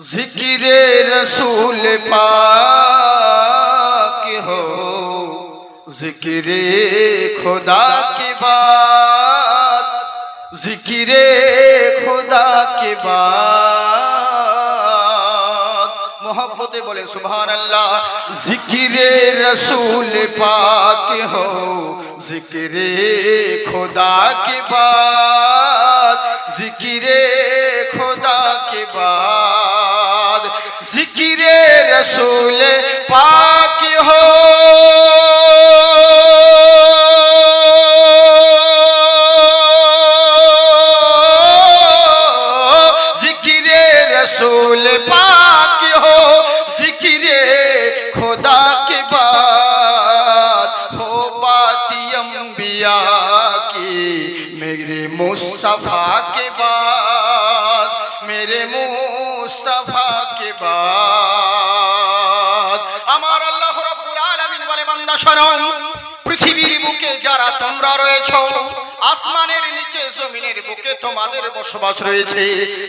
ذکر رسول پاک ہو، ذکر خدا کی بات، ذکر خدا کے بات۔ محبت بولے سبحان اللہ۔ ذکر رسول پاک ہو، ذکر خدا کی بات۔ রসুলে পৃথিবীর বুকে যারা তোমরা রয়েছ আসমানের নিচে জমিনের বুকে তোমাদের বসবাস রয়েছে।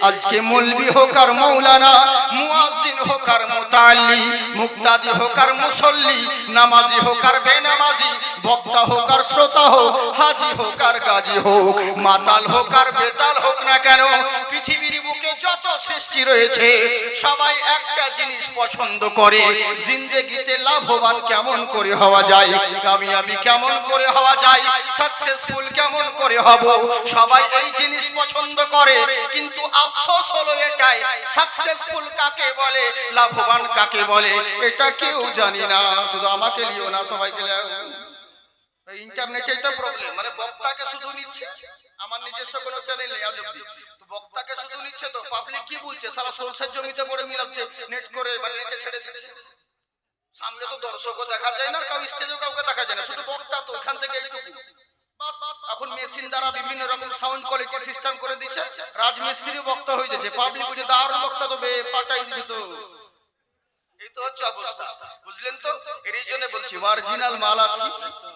আজকে মৌলবি হোক আর মৌলানা, মুয়াজ্জিন হোক আর মুতাল্লি, মুক্তাদি হোক আর মুসল্লি, নামাজি হোক আর বেনামাজি, বক্তা হোক আর শ্রোতা হোক, হাজি হোক আর গাজী হোক, মাতাল হোক আর বেতাল হোক না কেন, পৃথিবীর বুকে যত সৃষ্টি রয়েছে, সবাই একটা জিনিস পছন্দ করে, জিন্দেগিতে লাভবান কেমন করে হওয়া যায় কামিয়াবি কেমন করে হওয়া যায় সাকসেসফুল কেমন করে হব সবাই এই জিনিস পছন্দ করে, কিন্তু আফসোস হলো এটাই। সাকসেসফুল কাকে বলে? লাভবান কাকে বলে? এটা কেউ জানি না। শুধু আমাকে লিও না সবাইকে। ইন্টারনেটে প্রবলেম মানে বক্তাকে শুধু নিচ্ছে? আমার নিজস্ব কোনো চ্যানেল নেই আজ অব্দি বক্তাকে শুধু নিচ্ছে তো? পাবলিক কি বলছে? সারা সরষের জমিতে পড়ে মিলাচ্ছে। নেট করে মানে নেটে ছেড়ে দিচ্ছে। সামনে তো দর্শকও দেখা যায় না কাউ স্টেজেও কাউকে দেখা যায় না। শুধু বক্তা তো ওখান থেকে এইটুকু। এখন মেশিন দ্বারা বিভিন্ন রকম সাউন্ড কোয়ালিটি সিস্টেম করে দিচ্ছে রাজমিস্ত্রি বক্তা হয়ে যাচ্ছে। পাবলিক বুঝে দারুণ বক্তা তো বে পাঠাই দিচ্ছে তো। এই তো হচ্ছে অবস্থা। বুঝলেন তো? এর জন্য বলছি অরিজিনাল মাল আছে।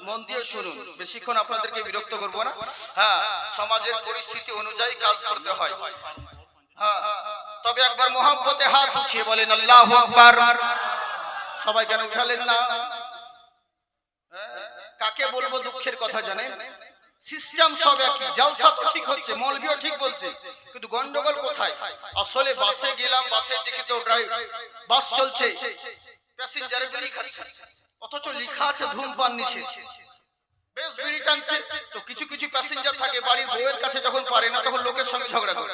মন দিয়ে শুনুন। বেশিক্ষণ আপনাদেরকে বিরক্ত করব না। হ্যাঁ সমাজের পরিস্থিতি অনুযায়ী কাজ করতে হয়। হ্যাঁ তবে একবার মোহাম্মতে হাত উঠিয়ে বলেন, আল্লাহু আকবার। সবাই কেন উঠালেন না? কাকে বলব দুঃখের কথা জানেন? সিস্টেম সব একই জালসা তো ঠিক হচ্ছে মৌলভিও ঠিক বলছে। কিন্তু গন্ডগোল কোথায়? আসলে বাসে গেলাম বাসের দিকে তো ড্রাইভ বাস চলছে। প্যাসেঞ্জার বিড়ি খাচ্ছে। অথচ লেখা আছে ধূমপান নিষেধ। বেশ বিড়ি টানছে। তো কিছু কিছু প্যাসেঞ্জার থাকে বাড়ির বউয়ের কাছে যখন পারে না তখন লোকের সঙ্গে ঝগড়া করে।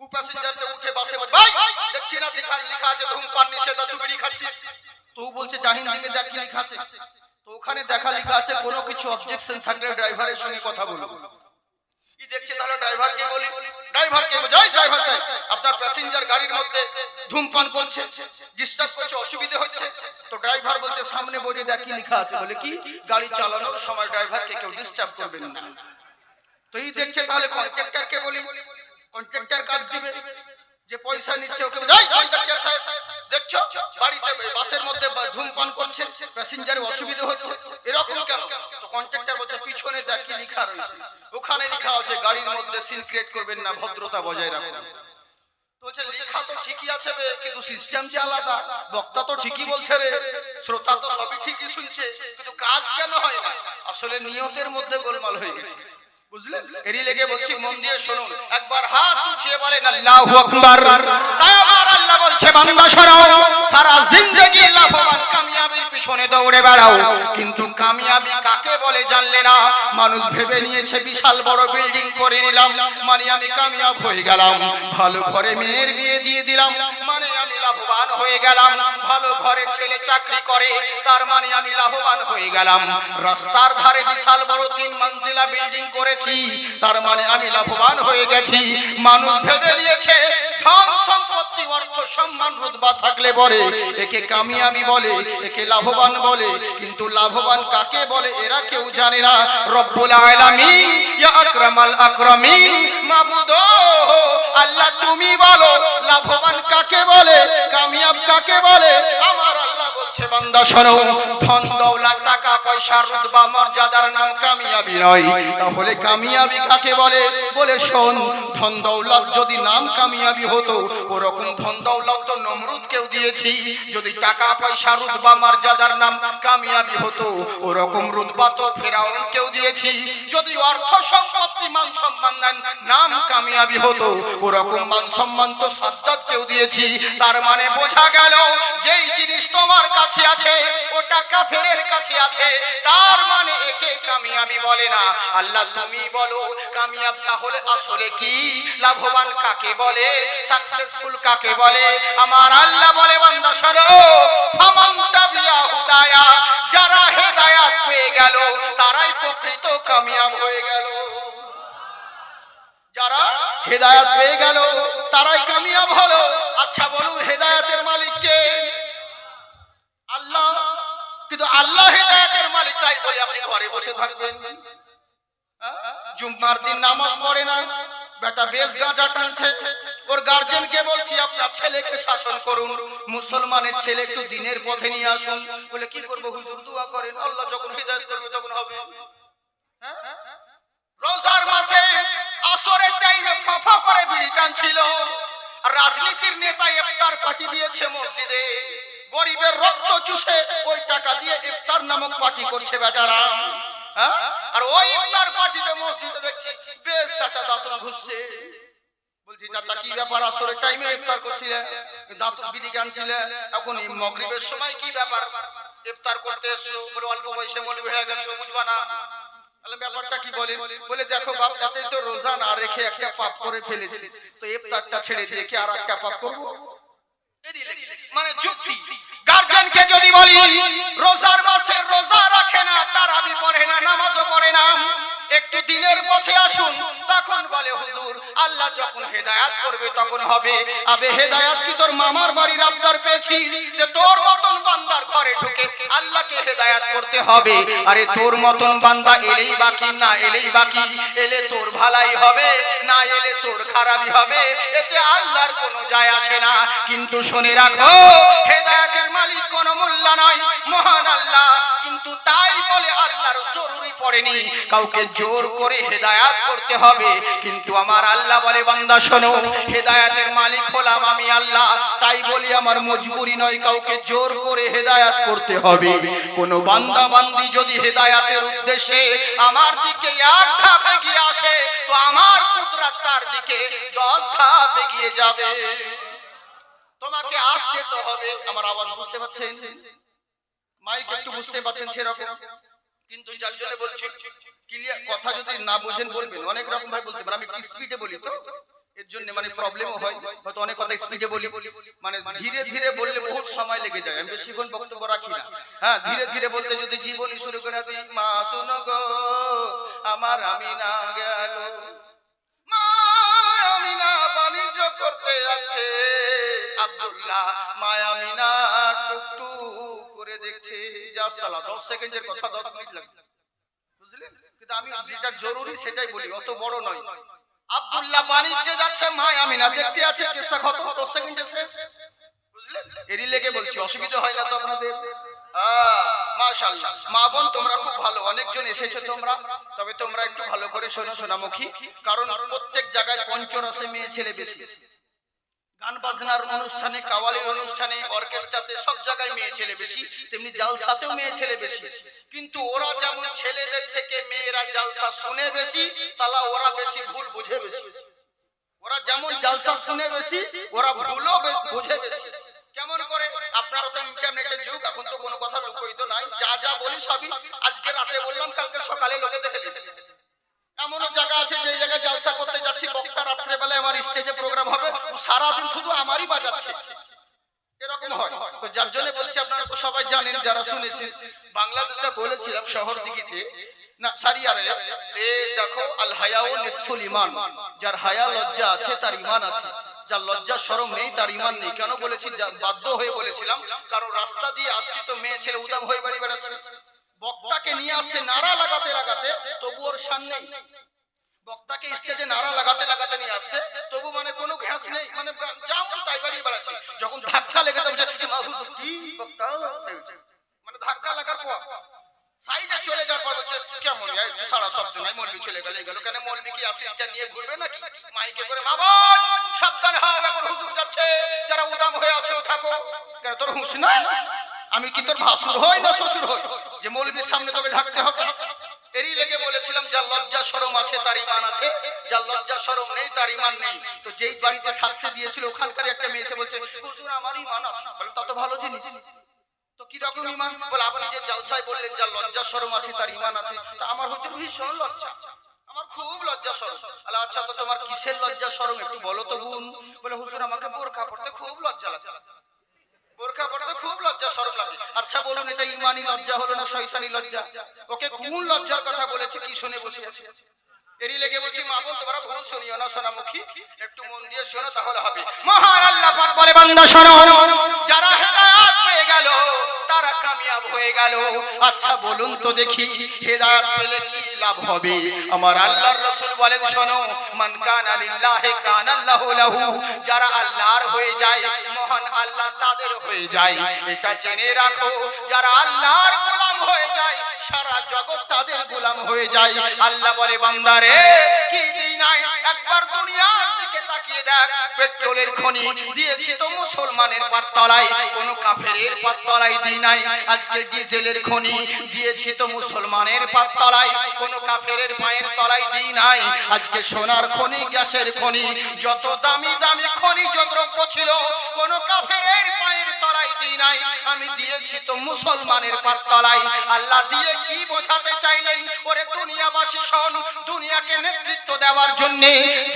ও প্যাসেঞ্জারকে উঠে বাসে বসে ভাই দেখছি না লেখা লেখা আছে ধূমপান নিষেধ আর তুই বিড়ি খাচ্ছিস? তো বলছে জাহিন দিকে দেখ কি লেখা আছে ওখানে দেখা লেখা আছে, কোনো কিছু অবজেকশন থাকলে ড্রাইভারের সঙ্গে কথা বলব কি দেখছে তাহলে ড্রাইভারকে বলি? ড্রাইভারকে যাই ড্রাইভার সাহেব, আপনার প্যাসেঞ্জার গাড়ির মধ্যে ধূমপান করছে ডিস্টার্ব করছে, অসুবিধা হচ্ছে। তো ড্রাইভার বলছে, সামনে বসে দেখি লেখা আছে। বলে, কি? গাড়ি চালানোর সময় ড্রাইভারকে কেউ ডিস্টার্ব করবেন না। তো এই দেখছে তাহলে কন্ট্রাক্টরকে বলি? কন্ট্রাক্টর কাজ দিবে। যে পয়সা নিচ্ছে ওকে যাই কন্ট্রাক্টর সাহেব, দেখছ? বাড়িতে বাসের মধ্যে ধূমপান করছে প্যাসেঞ্জারের অসুবিধা হচ্ছে। এরকম কেন? তো কন্ট্রাক্টর বলছে, পিছনে দেখি লেখা রয়েছে। ওখানে লেখা আছে, গাড়ির মধ্যে সিন ক্রিয়েট করবেন না, ভদ্রতা বজায় রাখুন। শ্রোতা তো সবই ঠিকই শুনছে। কিন্তু কাজ কেন হয় আসলে নিয়তের মধ্যে গোলমাল হয়ে গেছে। বুঝলেন এরই লেগে বলছি মন দিয়ে শুনুন। একবার হাত উঠিয়ে বলেন আল্লাহু আকবার। তাই আমার আল্লাহ বলছে বান্দা শোনো সারা জিন্দেগি লাভবান কামিয়াবির পিছনে দৌড়ে বেড়াও। কিন্তু কামিয়াবি কাকে বলে জানলে না? মানুষ ভেবে নিয়েছে বিশাল বড় বিল্ডিং করে নিলাম। মানে আমি কামিয়াব হয়ে গেলাম। ভালো ঘরে মেয়ের বিয়ে দিয়ে দিলাম। লাভবান হয়ে গেলাম, ভালো ঘরে ছেলে চাকরি করে, তার মানে আমি লাভবান হয়ে গেলাম। রাস্তার ধারে বিশাল বড় তিন মঞ্জিলা বিল্ডিং করেছি, তার মানে আমি লাভবান হয়ে গেছি। মানুষ ভেবে নিয়েছে, ধন কাকে বলে বান্দা শোনো ধন, দৌলত, টাকা, পয়সা মর্যাদার নাম কামিয়াবি নয়। তাহলে কামিয়াবি কাকে বলে? বলে শোন, ধন, দৌলত যদি নাম কামিয়াবি হতো, ওরকম ধন, দৌলত তো দিয়েছি। যদি টাকা, পয়সা মর্যাদার নাম কামিয়াবি হতো, ওরকম তো দিয়েছি। যদি অর্থ সম্পত্তি, মান সম্মান নাম কামিয়াবি হতো, ওরকম মান সম্মান তো দিয়েছি। তার মানে বোঝা গেল, যেই জিনিস তোমার কাছে আছে ওটা কাফেরের কাছে আছে। তার মানে একে কামিয়াবি বলে না। আল্লাহ, তুমি বলো, কামিয়াব তাহলে আসলে কি? লাভবান কাকে বলে? সাকসেসফুল কাকে বলে? আমার আল্লাহ বলে, বান্দা শোনো ফামান তাবিয়া হুদায়া, যারা হেদায়াত পেয়ে গেল, তারাই প্রকৃত কামিয়াব হয়ে গেল। যারা হেদায়াত পেয়ে গেল, তারাই কামিয়াব হলো। আচ্ছা বলুন, হেদায়াতের মালিক কে? আল্লাহ। কিন্তু আল্লাহ মালিক তাই বলে আপনি ঘরে বসে থাকবেন? জুম্মার দিন নামাজ পড়ে না। বেটা বেশ গাঁজা টানছে। ওর বলছি, আপনার ছেলেকে শাসন করুন। মুসলমানের ছেলে একটু দিনের পথে নিয়ে আসুন। বলে, কি করব? হুজুর দোয়া করেন। আল্লাহ যখন হিদায়ত করবে তখন হবে? রোজার মাসে আসরের টাইমে ফাফা করে বিড়ি টানছিল। রাজনীতির নেতা ইফতার পার্টি দিয়েছে মসজিদে। গরিবের রক্ত চুষে ওই টাকা দিয়ে ইফতার নামক পার্টি করছে বেচারা। হ্যাঁ? আর ওই ইফতার পার্টিতে মসজিদে দেখছি বেশ চাচা দাঁতন ঘুরছে। এখন কি ব্যাপার? ইফতার করতে বলে, অল্প না। ব্যাপারটা কি বলেন? বলে, দেখো বাপ তো রোজা না রেখে একটা পাপ করে ফেলেছি। তো ইফতারটা ছেড়ে দিয়ে কি আর একটা পাপ করব? মানে না দিনের তখন বলে আল্লাহ করবে তখন হবে। আবে হেদায়াত কি তোর মামার বাড়ির আবদার পেয়েছি? যে তোর মতন বান্দার ঘরে ঢুকে আল্লাহকে হেদায়াত করতে হবে। আরে তোর মতন বান্দা এলেই বাকি, না এলেই বাকি। এলে তোর ভালাই হবে, না এলে তোর খারাপই হবে। এতে আল্লাহর কোনো যায় আসে না। কিন্তু শুনে রাখো, হেদায়াতের মালিক কোনো মোল্লা নয়। মহান আল্লাহ। কিন্তু তাই বলে আল্লাহর জরুরি পড়েনি। কাউকে জোর করে হেদায়াত করতে হবে। কিন্তু আমার আল্লাহ বলে, বান্দা, শোনো, হেদায়াতের মালিক হলাম আমি আল্লাহ। তাই বলি আমার মজবুরি নয়, কাউকে জোর করে হেদায়াত করতে হবে। কোন বান্দা বান্দি যদি হেদায়াতের উদ্দেশ্যে আমার দিকে এক ধাপ এগিয়ে আসে, তো আমার কুদরত তার দিকে দশ ধাপ এগিয়ে যাবে। তোমাকে আসতে তো হবে। আমার আওয়াজ বুঝতে পারছেন? মাইক একটু বুঝতে পারছেন সেরকম। কিন্তু যার জন্য বলছি ক্লিয়ার কথা যদি না বুঝেন বলবেন। অনেক রকম ভাই বলতে পারেন। আমি স্পিডে বলি তো। এর জন্য মানে প্রবলেমও হয় হয়তো অনেক কথা স্পিডে বলি। মানে ধীরে ধীরে বললে বহুত সময় লেগে যায়। আমি বেশিক্ষণ বক্তব্য রাখি না। হ্যাঁ ধীরে ধীরে বলতে যদি জীবনী শুরু করে দিই মা শোনো গো আমার আমি না গেল। মা আমিনা বাণিজ্য করতে যাচ্ছে। আব্দুল্লাহ মায়ামিনা টুকটুক করে দেখছে দশ সেকেন্ডের কথা দশ মিনিট লাগবে। মা বোন তোমরা খুব ভালো, অনেকজন এসেছ তোমরা। তবে তোমরা একটু ভালো করে শোনো, সোনামুখী। কারণ প্রত্যেক জায়গায় পঞ্চরসে মেয়ে ছেলে বেশি। গান বাজনার অনুষ্ঠানে, কাওয়ালির অনুষ্ঠানে, অর্কেস্ট্রাতে সব জায়গায় মেয়ে ছেলে বেশি, তেমনি জালসাতেও মেয়ে ছেলে বেশি। কিন্তু ওরা যেমন ছেলেদের থেকে মেয়েরা জালসা শুনে বেশি তালা ওরা বেশি ভুল বুঝে বেশি। ওরা যেমন জালসা শুনে বেশি, ওরা ভুলও বুঝে বেশি। কেমন করে? আপনারা তো ইন্টারনেটের যুগ, এখন তো কোনো কথা লুকোই তো নাই। যা যা বলি সবই আজকে রাতে বললাম, কালকে সকালে লোকে দেখে নিতে এমনও জায়গা আছে যে জায়গায় করতে যাচ্ছি, বক্তা রাত্রে বেলায় আমার স্টেজে প্রোগ্রাম হবে সারাদিন শুধু আমারই বাজাচ্ছে। যার না এ দেখো নিসফুল ইমান যার হায়া লজ্জা আছে, তার ইমান আছে। যার লজ্জা শরম নেই, তার ইমান নেই। কেন বলেছি? বাধ্য হয়ে বলেছিলাম কারণ রাস্তা দিয়ে আসছি তো মেয়ে ছেলে উদাম হয়ে বাড়ি বেড়াচ্ছে। বক্তাকে নিয়ে আসছে নারা লাগাতে লাগাতে, তবু ওর সামনে বক্তাকে স্টেজে নারা লাগাতে লাগাতে নিয়ে আসছে, তবু মানে কোনো ঘ্যাস নেই মানে যেমন তাই বাড়িয়ে বেড়াচ্ছে। যখন ধাক্কা লেগে যাবে যে মা কি বক্তা? ধাক্কা লাগার পর সাইডে চলে যাওয়ার পর বলছে কেমন? একটু সারা শব্দ নাই, মলবি চলে গেল গেল। কেন মলবি কি নিয়ে ঘুরবে নাকি? মাইকে করে, মা সাবধান এখন হুজুর যাচ্ছে, যারা উদাম হয়ে আছো থাকো। কেন তোর হুঁশ না আমি কি তোর ভাসুর হই না শ্বশুর হই? যে মৌলবীর সামনে তোকে ঢাকতে হবে? এরই লেগে বলেছিলাম, যার লজ্জা শরম আছে, তার ইমান আছে। যার লজ্জা শরম নেই, তার ইমান নেই। তো যেই বাড়িতে থাকতে দিয়েছিল ওখানকার একটা মেয়ে এসে বলছে, হুজুর, আমার ইমান আছে। বলে তত ভালো জিনিস। তো কি রকম ইমান? বলে, আপনি যে জালসায় বললেন, যার লজ্জা শরম আছে, তার ইমান আছে, তো আমার হুজুর ভীষণ লজ্জা। আমার খুব লজ্জা শরম আলা আচ্ছা তো তোমার কিসের লজ্জা শরম একটু বলো তো বোন। বলে, হুজুর, আমাকে বোরকা পড়তে খুব লজ্জা লাগে। আচ্ছা বলুন, এটা ইমানি লজ্জা হলো না শয়তানি লজ্জা? ওকে কোন লজ্জার কথা বলেছে, কি শুনে বসে আছে? এরই লেগে বলছি, মা বোন, তোমরা ভুল শুনিও না, সোনামুখী। একটু মন দিয়ে শোনো, তাহলে হবে। মহার আল্লাহ বলে, বান্দা, শোনো। যারা হেদায়াত পেয়ে গেল তারা কামিয়াব হয়ে গেল। আচ্ছা বলুন তো দেখি, হেদায়েত পেলে কি লাভ হবে? আমার আল্লাহর রাসূল বলেন, শোনো, মান কানা লিল্লাহি কানা আল্লাহু লাহু, যারা আল্লাহর হয়ে যায়, মহান আল্লাহ তাদের হয়ে যায়। এটা জেনে রাখো, যারা আল্লাহর গোলাম হয়ে যায়, সারা জগৎ তাদের গোলাম হয়ে যায়। আল্লাহ বলে বান্দারে কি দিই নাই একবার দুনিয়ার দিকে তাকিয়ে দেখ, পেট্রোলের খনি দিয়েছি তো মুসলমানের পাততলায় কোন কাফেরের পাততলায় দিই নাই। আজকে ডিজেলের খনি দিয়েছি তো মুসলমানের পাততলায় কোন কাফেরের পায়ের তলায় দিই নাই। আজকে সোনার খনি, গ্যাসের খনি, যত দামি দামি খনিজ দ্রব্য ছিল, কোন কাফেরের পায়ের তলায় দিই নাই। আমি দিয়েছি তো মুসলমানের পাততলায় আল্লাহ দিয়ে কি বোঝাতে চাইলেন? ওরে দুনিয়াবাসী শোন, দুনিয়াকে নেতৃত্ব দেওয়ার জন্য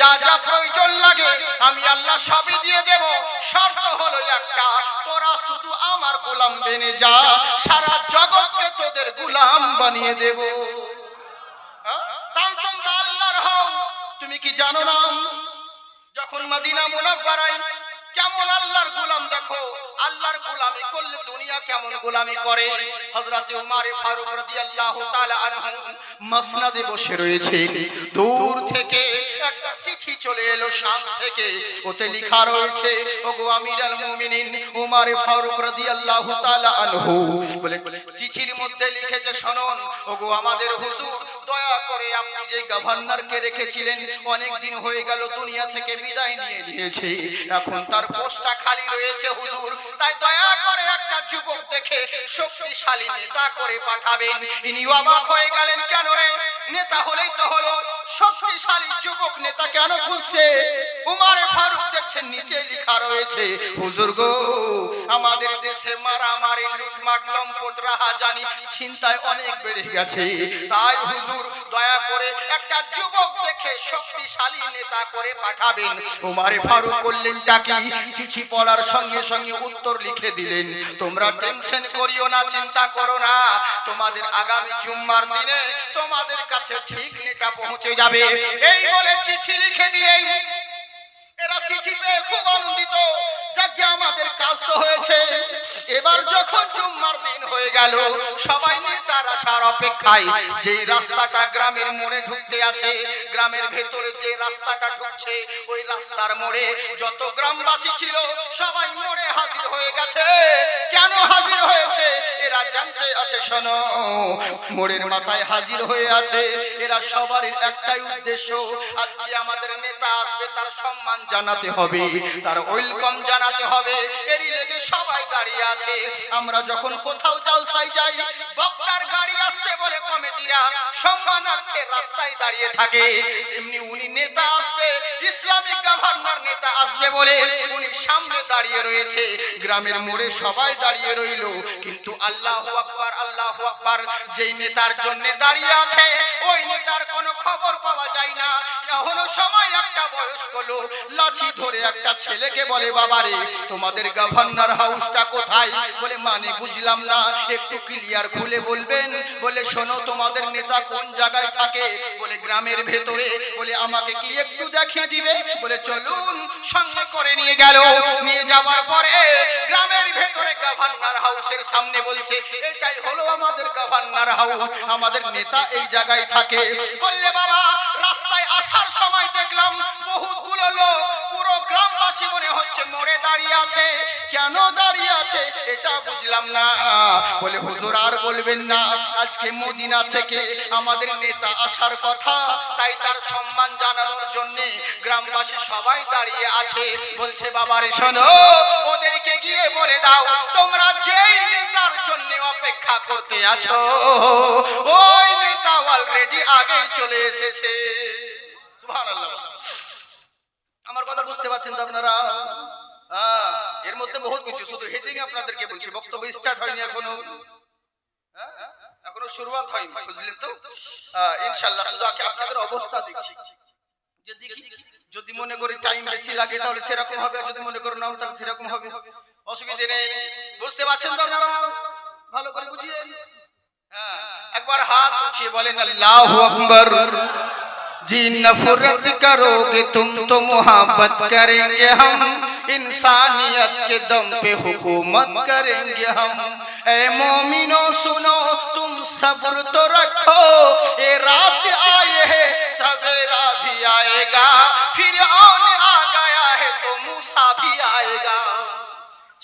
যা যা প্রয়োজন লাগে, আমি আল্লাহ সবই দিয়ে দেব। শর্ত হলো একটা, তোরা শুধু আমার গোলাম বেনে যা, সারা জগৎকে তোদের গোলাম বানিয়ে দেব। হ্যাঁ? তুমি কি জানো না? যখন মদিনা মুনাফারাই কেমন আল্লাহর গোলাম দেখো, আল্লাহর গোলামি করলে দুনিয়া কেমন গোলামি করে? হযরতে উমার ফারুক রাদিয়াল্লাহু তাআলা আনহু মসনদে বসে রয়েছে। দূর থেকে একটা চিঠি চলে এলো শাম থেকে। ওতে রয়েছে মুমিনিন উমার ফারুক আনহু। বলে চিঠির মধ্যে লিখেছে আমাদের হুজুর, দয়া করে আপনি যে গভর্নরকে রেখেছিলেন অনেক দিন হয়ে গেল দুনিয়া থেকে বিদায় নিয়ে নিয়েছে। এখন তার পোস্টটা খালি রয়েছে হুজুর, তাই দয়া করে একটা যুবক দেখে শক্তিশালী নেতা করে পাঠাবেন। ইনি অবাক হয়ে গেলেন, কেন রে? নেতা হলেই তো হলো। শক্তিশালী যুবক নেতা কেন খুঁজছে? উমারে ফারুক দেখছেন, নিচে লেখা রয়েছে, হুজুর গো, আমাদের দেশে মারামারি লুটমাক লম্পট, রাহাজানি চিন্তায় অনেক বেড়ে গেছে। তাই হুজুর দয়া করে একটা যুবক দেখে শক্তিশালী নেতা করে পাঠাবেন। উমারে ফারুক করলেন টাকি চিঠি পড়ার সঙ্গে সঙ্গে উত্তর লিখে দিলেন। তোমরা টেনশন করিও না, চিন্তা করো না। তোমাদের আগামী জুম্মার দিনে তোমাদের কাছে ঠিক নেতা পৌঁছে যাবে। এই বলে চিঠি লিখে দিলেন। এরা চিঠি পেয়ে খুব আনন্দিত। যাকে আমাদের কাজ তো হয়েছে। এবার যখন জুম্মার দিন হয়ে গেল। সবাই নিয়ে তার আসার অপেক্ষায় যে রাস্তাটা গ্রামের মোড়ে ঢুকতে আছে, গ্রামের ভেতরে যে রাস্তাটা ঢুকছে, ওই রাস্তার মোড়ে যত গ্রামবাসী ছিল, সবাই মোড়ে হাজির হয়ে গেছে। কেন হাজির হয়েছে? আমরা যখন কোথাও জালসাই যাই, বক্তার গাড়ি আসছে বলে কমিটিরা সম্মানার্থে রাস্তায় দাঁড়িয়ে থাকে। এমনি উনি নেতা আসবে, ইসলামিক গভর্নর নেতা আসবে বলে উনি সামনে দাঁড়িয়ে রয়েছে। গ্রামের মোড়ে সবাই দাঁড়িয়ে রইল, কিন্তু আল্লাহ আকবার, আল্লাহ আকবার। যেই নেতার জন্য দাঁড়িয়ে আছে, ওই নেতার কোনো খবর পাওয়া যায় না। এখনও সময় একটা বয়স্ক লোক লাঠি ধরে একটা ছেলেকে বলে তোমাদের গভর্নর হাউসটা কোথায়? বলে মানে বুঝলাম না। একটু ক্লিয়ার খুলে বলবেন। বলে, শোনো, তোমাদের নেতা কোন জায়গায় থাকে? বলে, গ্রামের ভেতরে। বলে, আমাকে কি একটু দেখিয়ে দিবে? বলে, চলুন, সঙ্গে করে নিয়ে গেল। নিয়ে যাওয়ার পরে গ্রামের ভেতরে গভর্নর হাউসের সামনে বলছে, এটাই হলো আমাদের গভর্নর হাউস, আমাদের নেতা এই জায়গায় থাকে। বললে, বাবা, রাস্তায় আসার সময় দেখলাম বহুতগুলো লোক পুরো গ্রামবাসী মনে হচ্ছে মোড়ে দাঁড়িয়ে আছে। কেন দাঁড়িয়ে আছে এটা বুঝলাম না। বলে হুজুর আর বলবেন না, আজকে মদিনা থেকে আমাদের নেতা আসার কথা, তাই তার সম্মান জানানোর জন্য গ্রামবাসী সবাই দাঁড়িয়ে আছে। বলছে, বাবারে, শোনো, ওদেরকে গিয়ে বলে দাও, তোমরা যেই নেতার জন্য অপেক্ষা করতে আছো, ওই নেতা অলরেডি আগেই চলে এসেছে। সুবহানাল্লাহ। কথা বুঝতে পারছেন তো আপনারা? হ্যাঁ, এর মধ্যে বহুত কিছু। শুধু হেডিং আপনাদেরকে বলছি বক্তব্য স্টার্ট হয়নি এখনও। হ্যাঁ, এখনও শুরুয়াত হয়নি বুঝলেন তো? হ্যাঁ, ইনশাআল্লাহ শুধু আপনাদের অবস্থা দেখছি। যে দেখি যদি মনে করি টাইম বেশি লাগে তাহলে সেরকম হবে যদি মনে করো তাহলে সেরকম হবে। অসুবিধে নেই। বুঝতে পারছেন তো আপনারা? ভালো করে বুঝিয়ে একবার হাত উঠিয়ে বলেন আল্লাহু আকবার। जी नफरत करोगे तुम तो मोहब्बत करेंगे हम। इंसानियत के दम पे हुकूमत करेंगे हम। ए मोमिनो सुनो, तुम सब्र तो रखो। ये रात आए है, सवेरा भी आएगा। फिर आने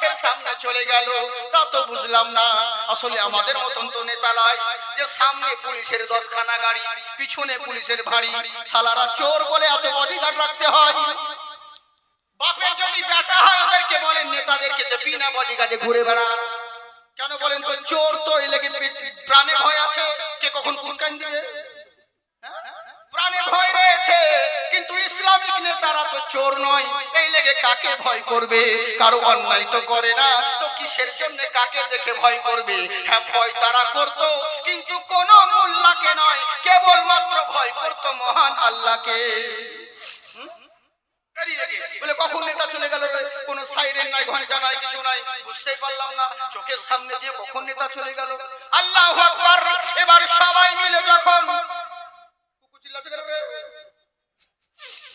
চোখের সামনে চলে গেল। তা তো বুঝলাম না। আসলে আমাদের মতন তো নেতা নয় যে সামনে পুলিশের দশখানা গাড়ি, পিছনে পুলিশের ভারী। সালারা চোর বলে এত বডিগার্ড রাখতে হয়। বাপের যদি হয়, ওদেরকে বলেন, নেতাদেরকে যে বিনা বডিগার্ডে ঘুরে কেন বলেন তো, চোর তো প্রাণে ভয় আছে। কে কখন দিবে? প্রাণে ভয় রয়েছে। ইসলামিক নেতারা তো চোর নয়, এই লেগে কাকে ভয় করবে? কারও অন্যায় তো করে না, তো কিসের জন্য কাকে দেখে ভয় করবে? হ্যাঁ ভয় তারা করত, কিন্তু কোন মোল্লাকে নয়, কেবলমাত্র ভয় করত মহান আল্লাহকে। কখন নেতা চলে গেল? কোনো সাইরেন নাই ঘণ্টা নাই, কিছু নাই, বুঝতেই পারলাম না, চোখের সামনে দিয়ে কখন নেতা চলে গেল? আল্লাহ এবার সবাই মিলে যখন কুকুর চিল্লাচ্ছে কেন রে?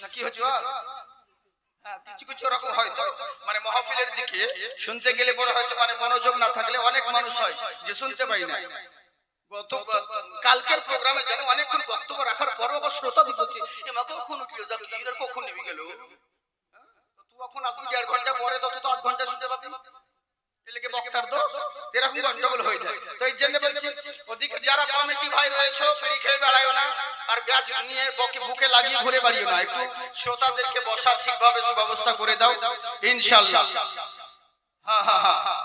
না কি হচ্ছে? হ্যাঁ, মানে মানে এমা কখন নেমে গেল? হ্যাঁ? তুই এখন দেড় ঘণ্টা পরে তত তো আধ ঘণ্টা শুনতে পাবি। এলাকে বক্তার দোষ এরকম গন্ডগোল হয়ে যায়। তো এই জন্য বলছি, ওদিকে যারা কমিটি ভাই রয়েছে খেয়ে বেড়ায় না, আর ব্যাজ নিয়ে বকে বুকে লাগিয়ে ঘুরে বাড়িও না, একটু শ্রোতাদেরকে বসার ঠিকভাবে সুব্যবস্থা করে দাও, ইনশাআল্লাহ। হ্যাঁ হ্যাঁ হ্যাঁ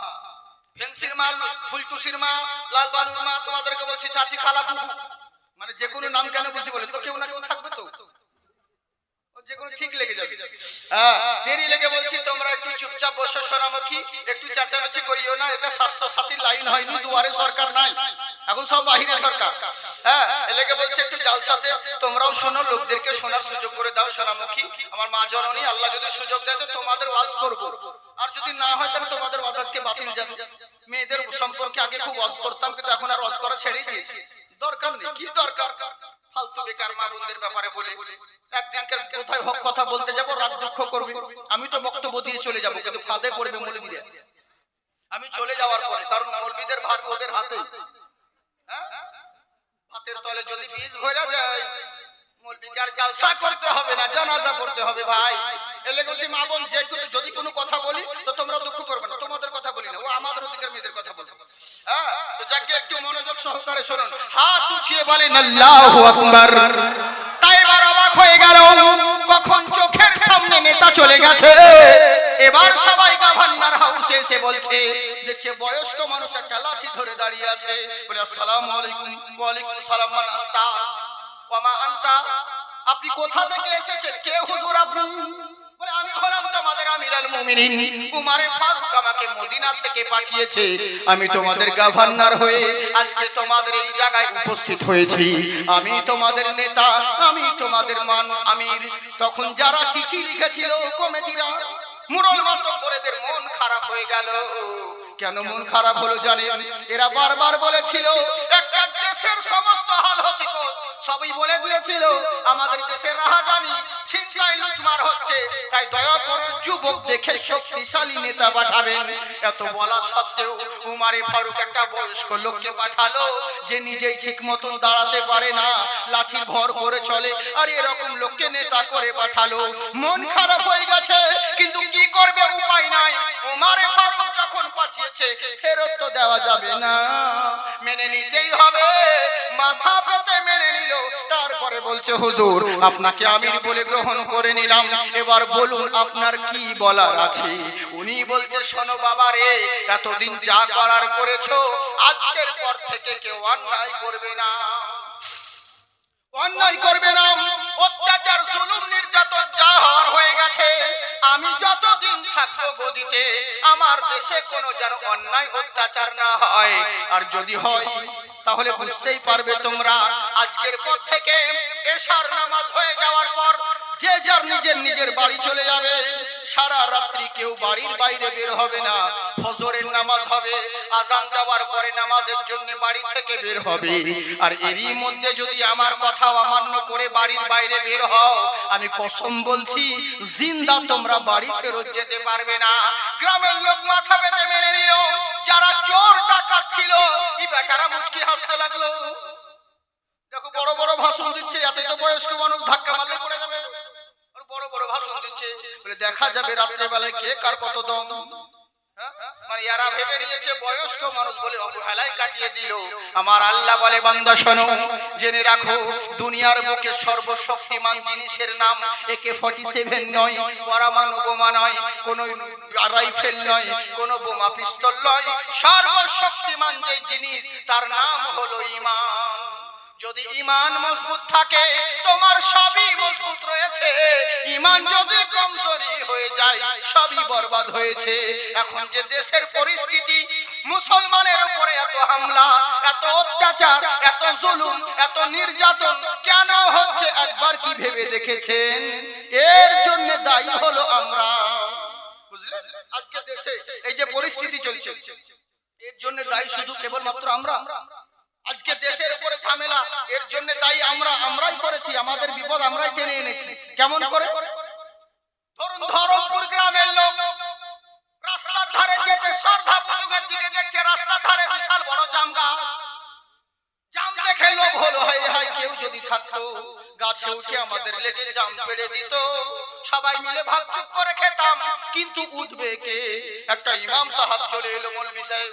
ফেন্সির মা, ফুলটুসির মা লাল বানুর মা, তোমাদেরকে বলছি, চাচি খালা মানে যে কোনো নাম কেন বলছি বলে, তো কেউ না কেউ থাকবে তো। যে কোনো ঠিক লেগে যাবে। হ্যাঁ দেরি লেগে বলছি তোমরা একটু চুপচাপ বসে সোনামুখী একটু চেঁচামেচি করিও না এটা স্বাস্থ্য সাথীর লাইন হয়নি দুয়ারে সরকার নাই। এখন সব বাহিরে সরকার। হ্যাঁ এলাকে বলছে একটু জালসাতে তোমরাও শোনো লোকদেরকে শোনার সুযোগ করে দাও সোনামুখী আমার মা জননী আল্লাহ যদি সুযোগ দেয় তো তোমাদের ওয়াজ করব। আর যদি না হয় তাহলে তোমাদের ওয়াজ আজকে বাতিল যাবে। মেয়েদের সম্পর্কে আগে খুব ওয়াজ করতাম কিন্তু এখন আর ওয়াজ করা ছেড়েই দিয়েছি। দরকার নেই কি দরকার? ফালতু বেকার ব্যাপারে বলে কোথায় হক কথা বলতে যাব রাগ দুঃখ আমি তো বক্তব্য দিয়ে চলে যাব, কিন্তু ফাঁদে পড়বে মৌলবীরা আমি চলে যাওয়ার পরে, কারণ মৌলবীদের ভাত ওদের হাতে। হ্যাঁ? হাতের তলে যদি বীজ ভরা যায় ভাই। এলে মা যে যদি কোনো কথা বলি, তো তোমরা দুঃখ করবে না, তোমাদের কথা আমাদের অধিকার মেয়েদের কথা বলব হ্যাঁ তো যাকে একটু মনোযোগ সহকারে শুনুন। হাত উঠিয়ে বলেন, আল্লাহু আকবার। তাই এবার অবাক হয়ে গেল, কখন চোখের সামনে নেতা চলে গেছে। এবার সবাই গভর্নর হাউসে এসে বলছে, দেখছে বয়স্ক মানুষ একটা লাঠি ধরে দাঁড়িয়ে আছে। বলে, আসসালামু আলাইকুম। ওয়া সালাম, মান আনতা? ওয়া মা আনতা? আপনি কোথা থেকে এসেছেন? কে হুজুর আপনি? আমি তোমাদের আমি গভর্নর হয়ে আজকে তোমাদের এই জায়গায় উপস্থিত হয়েছি। আমি তোমাদের নেতা, আমি তোমাদের মান আমির। তখন যারা চিঠি লিখেছিল কমিটিরা মুরল মাতব্বরেদের মন খারাপ হয়ে গেল। কেন মন খারাপ হলো জানেন? এরা বারবার বলেছিল, একটা দেশের সমস্ত হাল হকিকত সবই বলে দিয়েছিল, আমাদের দেশের রাহাজানি ছিনতাই, লুটমার হচ্ছে। তাই দয়া করে যুবক দেখে শক্তিশালী নেতা পাঠাবেন। এত বলা সত্ত্বেও উমারে ফারুক একটা বয়স্ক লোককে পাঠালো, যে নিজেই ঠিক মতন দাঁড়াতে পারে না লাঠি ভর করে চলে। আর এরকম লোককে নেতা করে পাঠালো। মন খারাপ হয়ে গেছে, কিন্তু কি করবে উপায় নাই। উমারে ফারুক যখন পাঠিয়েছে, ফেরত তো দেওয়া যাবে না। মেনে নিতেই হবে, মাথা পেতে মেনে নিল তারপরে বলছে, হুজুর, আপনাকে আমির বলে গ্রহণ করে নিলাম। এবার বলুন, আপনার কি বলার আছে? উনি বলছে, শোনো বাবা রে, এতদিন যা করার করেছ, আজকের পর থেকে কেউ অন্যায় করবে না। অন্যায় করবে না। অত্যাচার, জুলুম, নির্যাতন যা হওয়ার হয়ে গেছে, আমি যতদিন থাকব গদিতে, আমার দেশে কোনো যেন অন্যায়, অত্যাচার না হয়। আর যদি হয় তাহলে বুঝতেই পারবে তোমরা, আজকের পর থেকে এশার নামাজ হয়ে যাওয়ার পর যে যার নিজের নিজের বাড়ি চলে যাবে, সারা রাত্রি কেউ বাড়ির বাইরে বের হবে না, ফজরের নামাজ হবে, আজান দেওয়ার পরে নামাজের জন্য বাড়ি থেকে বের হবে। আর এরই মধ্যে যদি আমার কথা অমান্য করে বাড়ির বাইরে বের হও, আমি কসম বলছি, জিন্দা তোমরা বাড়ি ফেরত যেতে পারবে না। গ্রামের লোক মাথা পেতে মেনে নিল যারা চোর ডাকাত ছিল, এই বেকারা মুচকি হাসতে লাগল দেখো, বড় বড় ভাষণ দিচ্ছে, এতই তো বয়স্ক মানুষ, ধাক্কা মারলে পড়ে যাবে বড় বড় ভাষণ দিচ্ছে দেখা যাবে রাত্রে বেলায় কে কার কত দম? মানে আমার আল্লাহ বলে, বান্দা, শোনো, জেনে রাখো, দুনিয়ার বুকে সর্বশক্তিমান জিনিসের নাম একে ফর্টি সেভেন নয়, পরমাণু বোমা নয়, কোন রাইফেল নয়, কোন বোমা পিস্তল নয়। সর্বশক্তিমান যে জিনিস, তার নাম হলো ইমান। যদি ইমান মজবুত থাকে, তোমার সবই মজবুত রয়েছে। ইমান যদি কমজোরি হয়ে যায়, সবই বরবাদ হয়েছে। এখন যে দেশের পরিস্থিতি, মুসলমানের উপরে এত হামলা, এত অত্যাচার, এত জুলুম, এত নির্যাতন, কেন হচ্ছে একবার কি ভেবে দেখেছেন? এর জন্য দায়ী হলো আমরা। বুঝলেন? আজকে দেশে এই যে পরিস্থিতি চলছে, এর জন্য দায়ী শুধু কেবলমাত্র আমরা? আজকে দেশের উপরে ঝামেলা, এর জন্য তাই আমরা, আমরাই করেছি, আমাদের বিপদ আমরাই টেনে এনেছি। কেমন করে? ধরুন ধরমপুর গ্রামের লোক রাস্তার ধারে যেতে দিকে দেখছে, রাস্তার ধারে বিশাল বড় জাম দেখে লোভ হলো হাই কেউ যদি থাকতো, গাছে উঠে আমাদের লেগে জাম পেড়ে দিত। সবাই মিলে ভাগ চুপ করে খেতাম, কিন্তু উঠবে কে? একটা ইমাম সাহেব চলে এলো মৌলভী সাহেব।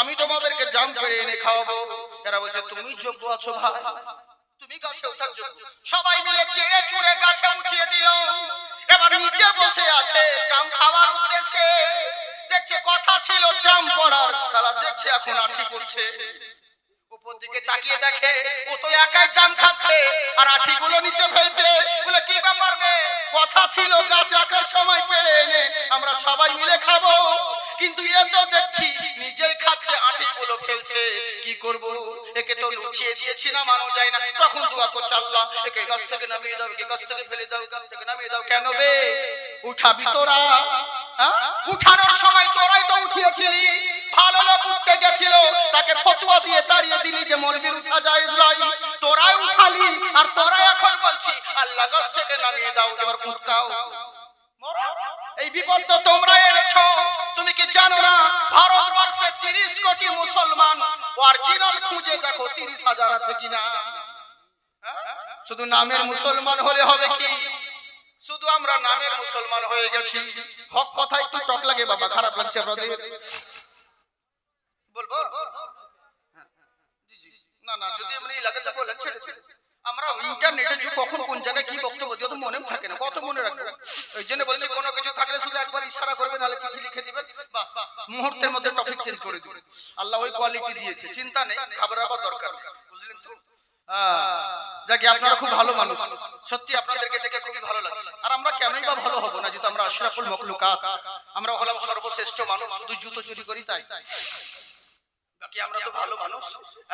আমি তোমাদেরকে জাম করে এনে খাওয়াবো। এরা বলছে, তুমি যোগ্য আছো ভাই। তুমি গাছে ওঠার যোগ্য। সবাই মিলে চেড়ে চুড়ে গাছে উঠিয়ে দিল। এবার নিচে বসে আছে জাম খাওয়ার উদ্দেশ্যে। দেখছে কথা ছিল জাম পড়ার। তারা দেখছে এখন আঠি করছে উপর দিকে তাকিয়ে দেখে, ও তো একাই জাম খাচ্ছে আর আঠিগুলো নিচে ফেলছে। বলে, কি ব্যাপার বে কথা ছিল গাছ আকার সময় পেরে এনে আমরা সবাই মিলে খাব। কিন্তু এ তো দেখছি নিজেই খাচ্ছে, আঠিগুলো ফেলছে। কি করব? একে তো লুচিয়ে দিয়েছি না মানো যায় না। তখন দোয়া করছে আল্লাহ, একে গাছ থেকে নামিয়ে দাও, একে গাছ থেকে ফেলে দাও গাছ থেকে নামিয়ে দাও। কেন বে? উঠাবি তোরা? উঠানোর সময় তোরাই তো উঠিয়েছিলি। ভালো লোক উঠতে গেছিল, তাকে ফতুয়া দিয়ে তাড়িয়ে দিলি যে মলবির উঠা যায় নাই তোরাই উঠালি, আর তোরা এখন বলছি, আল্লাহ গাছ থেকে নামিয়ে দাও, এবার উঠকাও এই বিপদ তো তোমরা এনেছো, তুমি কি জানো না, ভারতবর্ষে তিরিশ কোটি মুসলমান অরিজিনাল খুঁজে দেখো তিরিশ হাজার আছে কিনা। হ্যাঁ? শুধু নামের মুসলমান হলে হবে কি? শুধু আমরা নামের মুসলমান হয়ে গেছি। হক কথা একটু টক লাগে বাবা? খারাপ লাগছে আপনাদের? বলব। না না, যদি এমনি লাগে তো বলেন ছেড়ে ছেড়ে আমরা ইন্টারনেটের যুগ কখন কোন জায়গায় কি বক্তব্য দিও তো মনেও থাকে না, কত মনে রাখবে? ওই জন্য বলছি, কোনো কিছু থাকলে শুধু একবার ইশারা করবে নাহলে চিঠি লিখে দিবেন, বাস। মুহূর্তের মধ্যে টপিক চেঞ্জ করে দিবেন। আল্লাহ ওই কোয়ালিটি দিয়েছে, চিন্তা নেই, ঘাবড়াবার দরকার বুঝলেন তো? যাকে আপনারা খুব ভালো মানুষ। সত্যি আপনাদেরকে দেখে খুবই ভালো লাগছে। আর আমরা কেনই বা ভালো হব না, যেহেতু আমরা আশরাফুল মখলুকাত। আমরা হলাম সর্বশ্রেষ্ঠ মানুষ, শুধু জুতো চুরি করি তাই। বাকি আমরা তো ভালো মানুষ। হ্যাঁ?